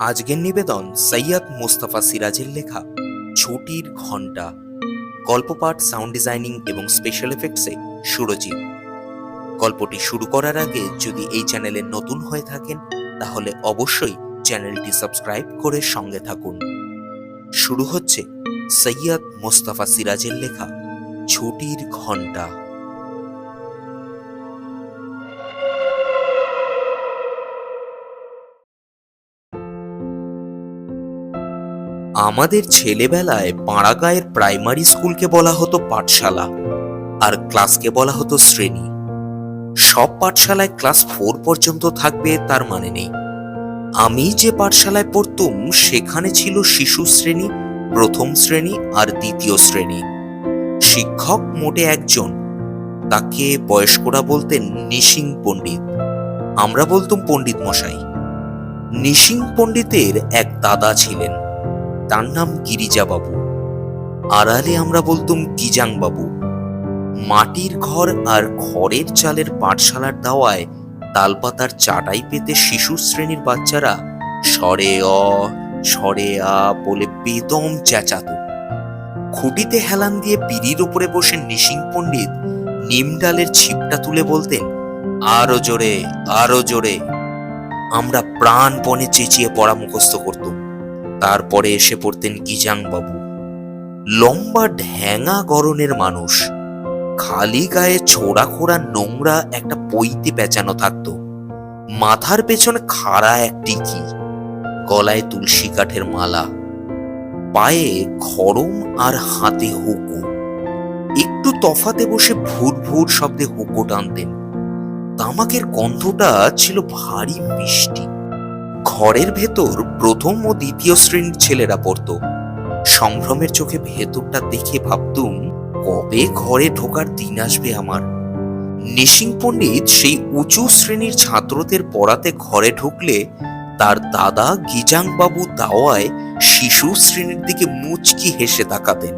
আজকের নিবেদন সৈয়দ মোস্তফা সিরাজের লেখা ছুটির ঘণ্টা গল্পপাঠ সাউন্ড ডিজাইনিং এবং স্পেশাল এফেক্টসে সুরজিৎ। গল্পটি শুরু করার আগে যদি এই চ্যানেলে নতুন হয়ে থাকেন, তাহলে অবশ্যই চ্যানেলটি সাবস্ক্রাইব করে সঙ্গে থাকুন। শুরু হচ্ছে সৈয়দ মোস্তফা সিরাজের লেখা ছুটির ঘণ্টা আমাদের ছেলেবেলায় পাড়াগাঁয়ের প্রাইমারি স্কুলকে বলা হতো পাঠশালা আর ক্লাসকে বলা হতো শ্রেণি। সব পাঠশালায় ক্লাস ফোর পর্যন্ত থাকবে তার মানে নেই। আমি যে পাঠশালায় পড়তুম, সেখানে ছিল শিশু শ্রেণি, প্রথম শ্রেণি আর দ্বিতীয় শ্রেণি। শিক্ষক মোটে একজন, তাকে বয়স্করা বলতেন নিশিং পণ্ডিত। আমরা বলতুম পণ্ডিত মশাই নিশিং পণ্ডিতের এক দাদা ছিলেন। তার নাম গিরিজা বাবু আড়ালে আমরা বলতুম গিজাং বাবু মাটির ঘর আর খড়ের চালের পাঠশালার দাওয়ায় তালপাতার চাটাই পেতে শিশু শ্রেণির বাচ্চারা সরে অ, সরে আ বলে বেদম চেঁচাত। খুঁটিতে হেলান দিয়ে পিড়ির উপরে বসে নিশিং পণ্ডিত নিম ডালের ছিপটা তুলে বলতেন, আরও জোরে আরও জোরে। আমরা প্রাণপণে চেঁচিয়ে পড়া মুখস্থ করতুম। তারপরে এসে পড়তেন গিজাং বাবু লম্বা ঢ্যাঙা গরনের মানুষ। খালি গায়ে ছোড়া খোড়া নোংরা একটা পইতে পেঁচানো থাকতো। মাথার পেছনে খাড়া এক টিকি। গলায় তুলসী কাঠের মালা। পায়ে খড়ম আর হাতে হুকো। একটু তফাতে বসে ভুর ভুর শব্দে হুকো টানতেন। তামাকের গন্ধটা ছিল ভারী মিষ্টি। ঘরের ভেতর প্রথম ও দ্বিতীয় শ্রেণির ছেলেরা পড়তো। সম্ভ্রমের চোখে ভেতরটা দেখে ভাবতুম, কবে ঘরে ঢোকার দিন আসবে আমার? নিশিং পণ্ডিত সেই উঁচু শ্রেণির ছাত্রদের পড়াতে ঘরে ঢুকলে তার দাদা গিজাং বাবু দাওয়ায় শিশু শ্রেণির দিকে মুচকি হেসে তাকাতেন।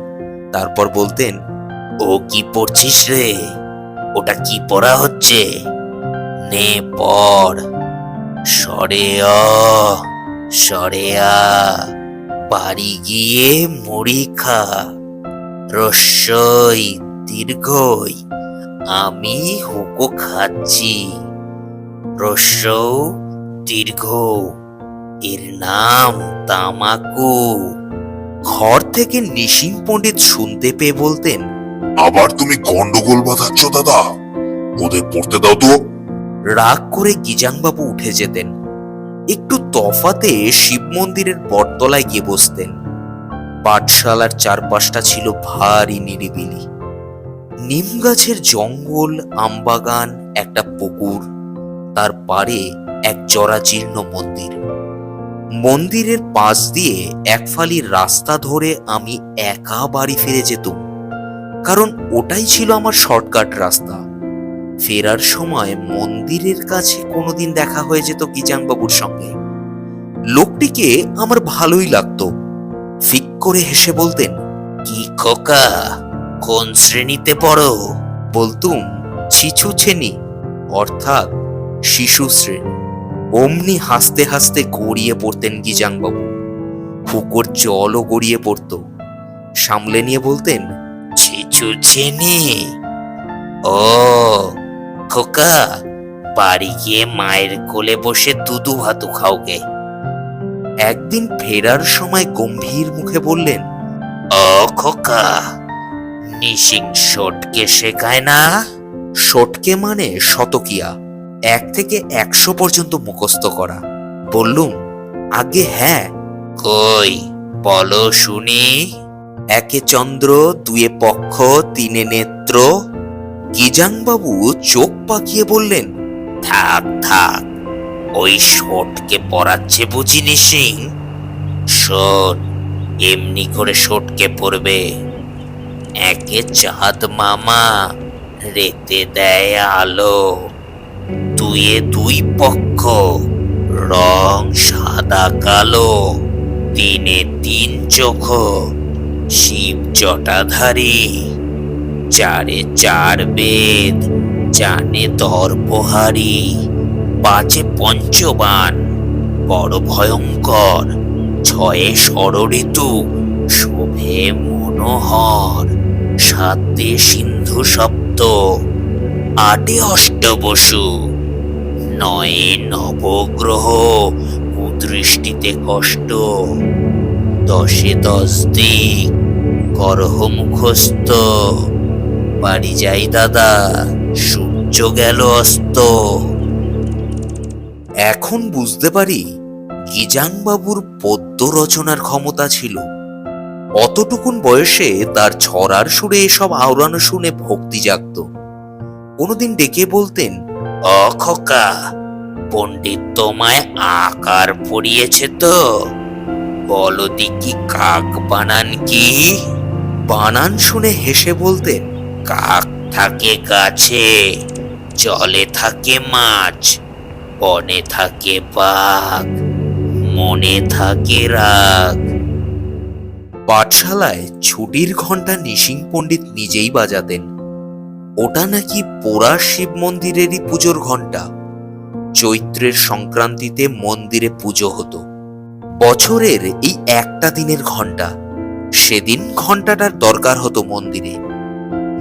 তারপর বলতেন, ও কি পড়ছিস রে? ওটা কি পড়া হচ্ছে? নে, পড়। সরে অ সরে আ বাড়ি গিয়ে মুড়ি খা। রস্যই, দীর্ঘই, আমি হুকো খাচ্ছি। রস্য দীর্ঘ এর নাম তামাকু। ঘর থেকে নিশিং পণ্ডিত শুনতে পেয়ে বলতেন, আবার তুমি গন্ডগোল বাঁধাচ্ছ, দাদা? ওদের পড়তে দাও তো। রাগ করে গিজাংবাবু উঠে যেতেন। একটু তফাতে শিব মন্দিরের বটতলায় গিয়ে বসতেন। পাঠশালার চারপাশটা ছিল ভারী নিরিবিলি। নিম গাছের জঙ্গল, আমবাগান, একটা পুকুর, তার পারে এক জরাজীর্ণ মন্দির। মন্দিরের পাশ দিয়ে এক ফালি রাস্তা ধরে আমি একা বাড়ি ফিরে যেতুম, কারণ ওটাই ছিল আমার শর্টকাট রাস্তা। ফেরার সময় মন্দিরের কাছে কোনোদিন দেখা হয়ে যেত গিজাংবাবুর সঙ্গে। লোকটিকে আমার ভালোই লাগতো। ফিক করে হেসে বলতেন, কি খোকা, কোন শ্রেণীতে পড়ো? বলতুম ছিছু ছেনি অর্থাৎ শিশু শ্রেণি। অমনি হাসতে হাসতে গড়িয়ে পড়তেন গিজাংবাবু ফুকোর জলও গড়িয়ে পড়তো। সামলে নিয়ে বলতেন ছিছু শ্রেণি? ও খোকা, বাড়ি গিয়ে মায়ের কোলে বসে দুধু ভাতু খাওগে। একদিন ফেরার সময় গম্ভীর মুখে বললেন, ও খোকা, নিশিং শটকে শেখায় না? শটকে মানে শতকিয়া, এক থেকে একশো পর্যন্ত মুখস্থ করা। বললুম, আগে হ্যাঁ। কই, বলো শুনি। একে চন্দ্র, দুয়ে পক্ষ, তিনে নেত্র। গিজাংবাবু চোখ পাকিয়ে বললেন, থাক থাক, ওই শটকে পড়াচ্ছে বুঝিনি সিং। শোন এমনি করে শটকে পড়বে একে চাঁদ মামা, রেতে দেয় আলো। দুয়ে দুই পক্ষ, রং সাদা কালো। তিনে তিন চোখ, শিব জটাধারী। চারে চার বেদ জানে দর্পহারি পাঁচে পঞ্চবান, বড় ভয়ঙ্কর, ছয়ে ষড়ঋতু, শোভে মনোহর সাতে সিন্ধু সপ্ত, আটে অষ্টবসু, নয়ে নবগ্রহ, কুদৃষ্টিতে কষ্ট, দশে দশ দিক করহ মুখস্থ। বাড়ি যাই, দাদা। সূর্য গেল অস্ত। এখন বুঝতে পারি গিজাংবাবুর পদ্য রচনার ক্ষমতা ছিল। অতটুকুন বয়সে তার ছড়ার সুরে এসব আওড়ানো শুনে ভক্তি জাগত। কোনোদিন ডেকে বলতেন, অ, খোকা, পণ্ডিত তোমায় আকার পড়িয়েছে তো। বলো দেখি কাক বানান কি? বানান শুনে হেসে বলতেন কাক থাকে গাছে, জলে থাকে মাছ, বনে থাকে বাঘ, মনে থাকে রাগ। পাঠশালায় ছুটির ঘণ্টা নিশিং পণ্ডিত নিজেই বাজাতেন। ওটা নাকি পোড়া শিব মন্দিরেরই পুজোর ঘণ্টা চৈত্রের সংক্রান্তিতে মন্দিরে পুজো হতো। বছরের এই একটা দিনের ঘণ্টা সেদিন ঘন্টাটার দরকার হতো মন্দিরে।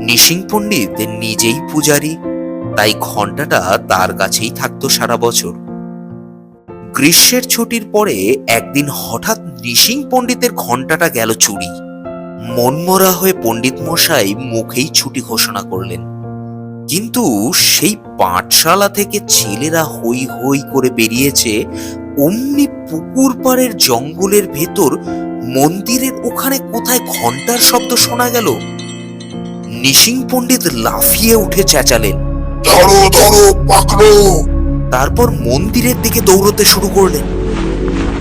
নিশিং পণ্ডিত নিজেই পূজারি, তাই ঘন্টাটা তার কাছেই থাকতো সারা বছর। গ্রীষ্মের ছুটির পরে একদিন হঠাৎ নিশিং পণ্ডিতের ঘন্টাটা গেল চুরি। মনমরা হয়ে পণ্ডিত মশাই মুখেই ছুটি ঘোষণা করলেন। কিন্তু সেই পাঠশালা থেকে ছেলেরা হই হই করে বেরিয়েছে, অমনি পুকুর পাড়ের জঙ্গলের ভেতর, মন্দিরের ওখানে কোথায় ঘণ্টার শব্দ শোনা গেল? নিশিং পণ্ডিত লাফিয়ে উঠে চেঁচালেন। ধরো ধরো পাকড়ো। তারপর মন্দিরের দিকে দৌড়তে শুরু করলেন।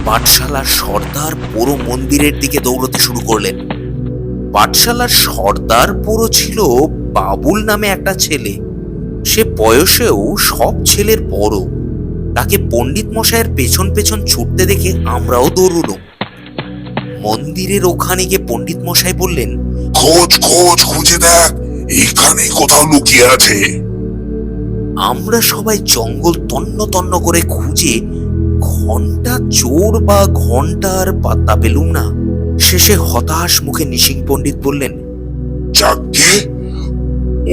পাঠশালার সর্দার পুরো মন্দিরের দিকে দৌড়তে শুরু করলেন। পাঠশালার সর্দার পুরো ছিল বাবুল নামে একটা ছেলে। সে বয়সেও সব ছেলের বড়। তাকে পণ্ডিত মশাইয়ের পেছন পেছন ছুটতে দেখে আমরাও দৌড়ুলো মন্দিরের ওখানে গিয়ে পণ্ডিত মশাই বললেন খোঁজ খোঁজ খুঁজে দেখ এখানেই কোথাও লুকিয়ে আছে। আমরা সবাই জঙ্গল তন্ন তন্ন করে খুঁজে ঘণ্টা চোর বা ঘণ্টার পাত্তা পেলুম না। শেষে হতাশ মুখে নিশিং পণ্ডিত বললেন যাকে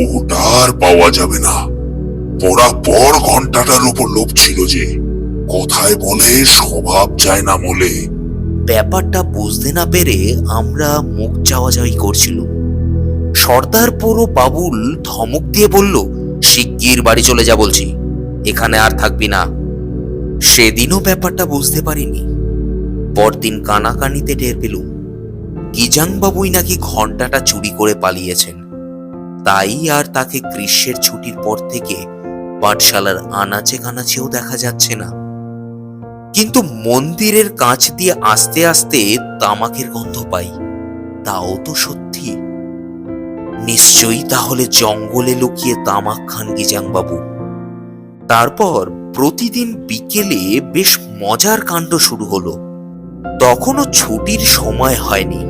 ওটা আর পাওয়া যাবে না। পড়া পর ঘন্টাটার উপর লোভ ছিল যে কথায় বলে স্বভাব যায় না মলে। ব্যাপারটা বুঝতে না পেরে আমরা মুখ চাওয়াচাওয়ি করছিল সর্দার পুরো বাবুল ধমক দিয়ে বলল, শিগগির বাড়ি চলে যা বলছি, এখানে আর থাকবি না। সেদিনও ব্যাপারটা বুঝতে পারিনি। পরদিন কানাকানিতে টের পেলুম গিজাং বাবুই নাকি ঘন্টাটা চুরি করে পালিয়েছেন। তাই আর তাকে গ্রীষ্মের ছুটির পর থেকে পাঠশালার আনাচে কানাচেও দেখা যাচ্ছে না। কিন্তু মন্দিরের কাঁচ দিয়ে আস্তে আস্তে তামাকের গন্ধ পাই। তাও তো সত্যি। নিশ্চয়ই তাহলে জঙ্গলে লুকিয়ে তামাক খান গিজাং বাবু তারপর প্রতিদিন বিকেলে বেশ মজার কাণ্ড শুরু হলো। তখনও ছুটির সময় হয়নি।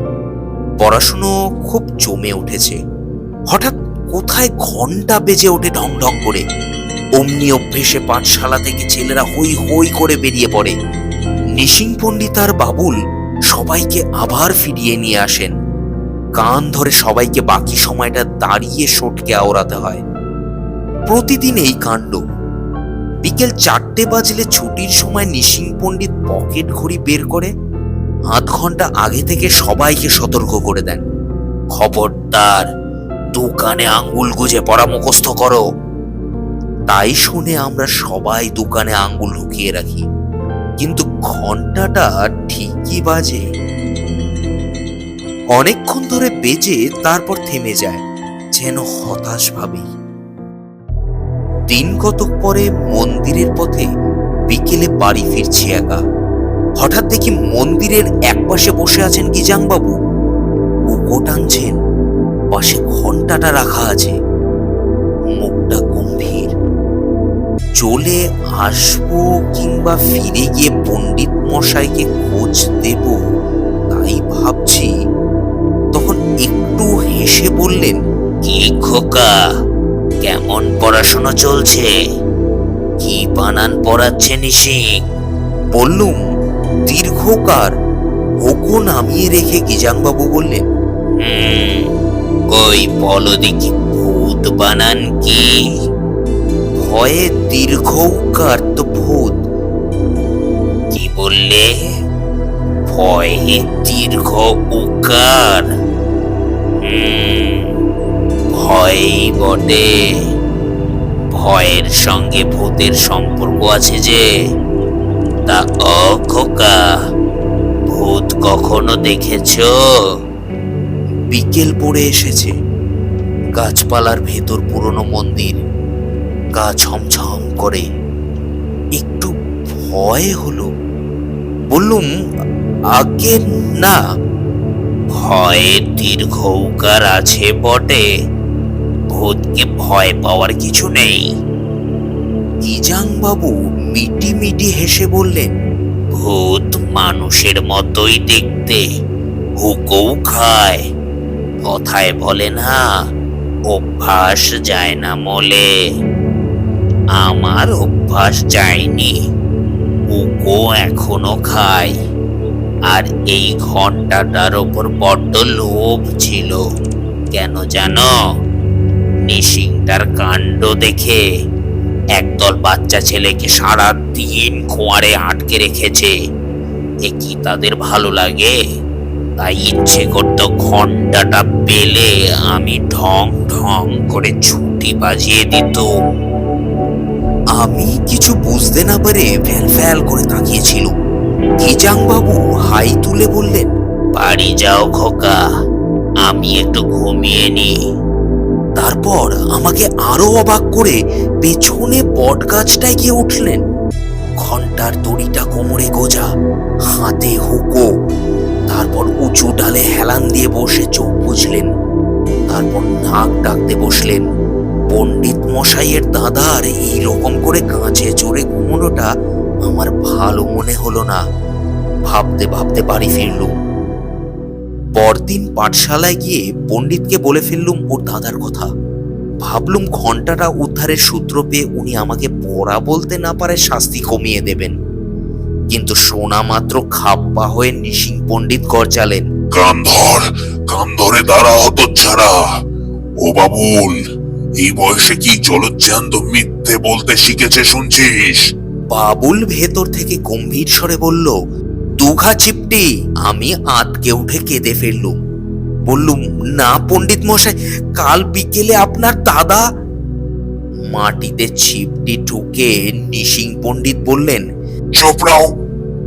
পড়াশুনো খুব জমে উঠেছে। হঠাৎ কোথায় ঘণ্টা বেজে ওঠে ঢং ঢং করে। অমনি অভ্যেসে পাঠশালা থেকে ছেলেরা হই হই করে বেরিয়ে পড়ে। নিশিং পণ্ডিত আর বাবুল সবাইকে আবার ফিরিয়ে নিয়ে আসেন। কান ধরে সবাইকে বাকি সময়টা দাঁড়িয়ে সটকে আওড়াতে হয়। প্রতিদিন এই কাণ্ড। বিকেল চারটে বাজলে ছুটির সময় নিশিং পণ্ডিত পকেট ঘড়ি বের করে, আধ ঘণ্টা আগে থেকে সবাইকে সতর্ক করে দেন। খবরদার, দোকানে আঙ্গুল গুজে পড়া মুখস্থ করো। তাই শুনে আমরা সবাই দোকানে আঙ্গুল ঢুকিয়ে রাখি। কিন্তু ঘন্টাটা ঠিকই বাজে। অনেকক্ষণ ধরে বেজে তারপর থেমে যায়, যেন হতাশ ভাবেই দিন কতক পরে মন্দিরের পথে বিকেলে বাড়ি ফিরছি একা। হঠাৎ দেখি মন্দিরের একপাশে বসে আছেন গিজাং বাবু বুকো টানছেন, পাশে ঘন্টাটা রাখা আছে। চলে আসব কিংবা ফিরে গিয়ে পণ্ডিত মশাইকে খোঁজ দেব, তাই ভাবছি। তখন একটু হেসে বললেন, কি খোকা, কেমন পড়াশোনা চলছে? কি বানান পড়াচ্ছে নিশিক? বললুম, দীর্ঘকার। হোকো নামিয়ে রেখে গিজাংবাবু বললেন, হুম কই বলো দেখি ভূত বানান কি? ভয়ে দীর্ঘকার তো ভূত। কি বললে? ভয়ে দীর্ঘ উকার ভয়ই বটে। ভয়ের সঙ্গে ভূতের সম্পর্ক আছে যে, তা অখোকা ভূত কখনো দেখেছ? বিকেল পড়ে এসেছে। গাছপালার ভেতর পুরনো মন্দির। গা ছমছম করে। একটু ভয় হলো। বললুম, আগে না। ভয়ের দীর্ঘ উকার আছে বটে। ভূতকে ভয় পাওয়ার কিছু নেই। বাবু মিটি মিটি হেসে বললেন, ভূত মানুষের মতোই দেখতে। হুকও খায়। কথায় বলে না, অভ্যাস যায় না মলে। আমার অভ্যাস যায়নি। হুকো এখনও খায়। আর এই ঘন্টাটার ওপর বড্ড লোভ ছিল। কেন জানো? নিশিংটার কাণ্ড দেখে একদল বাচ্চা ছেলেকে সারা দিন খোয়ারে আটকে রেখেছে। এ কি তাদের ভালো লাগে? তাই ইচ্ছে করতো ঘন্টাটা পেলে আমি ঢং ঢং করে ছুটি বাজিয়ে দিত আমি কিছু বুঝতে না পারে ফ্যাল ফ্যাল করে তাকিয়েছিল। কিজাং বাবু হাই তুলে বললেন বাড়ি যাও খোকা আমি একটু ঘুমিয়ে নি তারপর আমাকে আরও অবাক করে পেছনে বট গাছটায় গিয়ে উঠলেন। ঘণ্টার দড়িটা কোমরে গোজা হাতে হুকো। তারপর উঁচু ডালে হেলান দিয়ে বসে চোখ বুঝলেন তারপর নাক ডাকতে বসলেন। পণ্ডিত মশাইয়ের দাদার এই রকম করে গাছে চড়ে ঘুমোনোটা আমার ভালো মনে হলো না। ভাবতে ভাবতে বাড়ি ফিরলুম। পরদিন পাঠশালায় গিয়ে পণ্ডিতকে বলে ফেললুম ওর দাদার কথা। ভাবলুম ঘন্টাটা উদ্ধারের সূত্র পেয়ে উনি আমাকে পড়া বলতে না পারে শাস্তি কমিয়ে দেবেন। কিন্তু সোনা মাত্র খাপ্পা হয়ে নিশিং পণ্ডিত গরজালেন কান ধরে দাঁড়া হত ছাড়া ও বাবুল এই বয়সে কি জলজ্যান্ত মিথ্যে বলতে শিখেছে শুনছিস? বাবুল ভেতর থেকে গম্ভীর স্বরে বলল দুঘা চিপটি আমি আতকে উঠে কেঁদে ফেললুম। বললুম না পণ্ডিত মশাই কাল বিকেলে আপনার দাদা মাটিতে ছিপটি ঠুকে নিশিং পণ্ডিত বললেন। চোপড়াও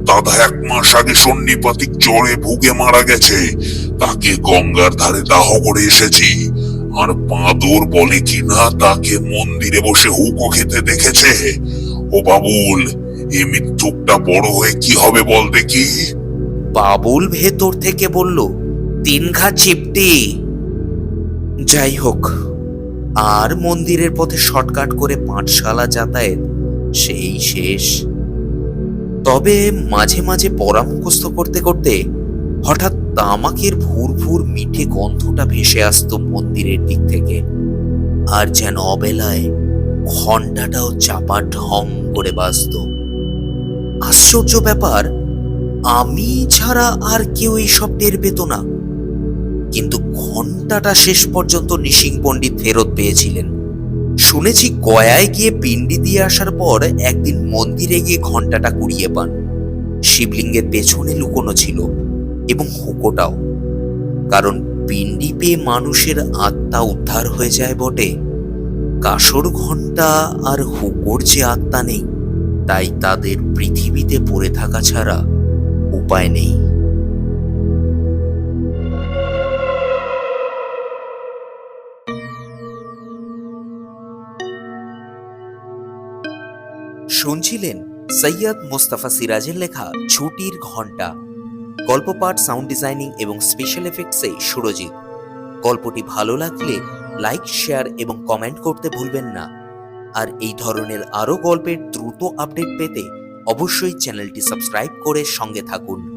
দাদা এক মাস আগে সন্নিপাতিক জ্বরে ভুগে মারা গেছে। তাকে গঙ্গার ধারে দাহ করে এসেছি। আর বাঁদর বলে কিনা তাকে মন্দিরে বসে হুকো খেতে দেখেছে? ও বাবুল এই মৃত্যুকটা বড় হয়ে কি হবে বল দেখি। বাবুল ভেতর থেকে বলল, তিন ঘা চিপটি। যাই হোক, আর মন্দিরের পথে শর্টকাট করে পাঠশালা যাতায়াত সেই শেষ। তবে মাঝে মাঝে পড়া মুখস্থ করতে করতে হঠাৎ তামাকের মিঠে গন্ধটা ভেসে আসতো মন্দিরের দিক থেকে। আর যেন অবেলায় ঘন্টাটাও চাপা ঢং করে বাজতো। আশ্চর্য ব্যাপার, আমি ছাড়া আর কেউ এইসব টের পেত না। কিন্তু ঘন্টাটা শেষ পর্যন্ত নিশিং পণ্ডিত ফেরত পেয়েছিলেন। শুনেছি গয়ায় গিয়ে পিণ্ডি দিয়ে আসার পর একদিন মন্দিরে গিয়ে ঘন্টাটা কুড়িয়ে পান। শিবলিঙ্গের পেছনে লুকোনো ছিল এবং হুকোটাও। কারণ পিণ্ডি পেয়ে মানুষের আত্মা উদ্ধার হয়ে যায় বটে। কাসর ঘণ্টা আর হুকোর যে আত্মা নেই, তাই তাদের পৃথিবীতে পড়ে থাকা ছাড়া উপায় নেই। শুনছিলেন সৈয়দ মোস্তাফা সিরাজের লেখা ছুটির ঘণ্টা গল্প পাঠ সাউন্ড ডিজাইনিং এবং স্পেশাল এফেক্টসে সুরজিৎ। গল্পটি ভালো লাগলে লাইক শেয়ার এবং কমেন্ট করতে ভুলবেন না। আর এই ধরনের আরও গল্পের দ্রুত আপডেট পেতে অবশ্যই চ্যানেলটি সাবস্ক্রাইব করে সঙ্গে থাকুন।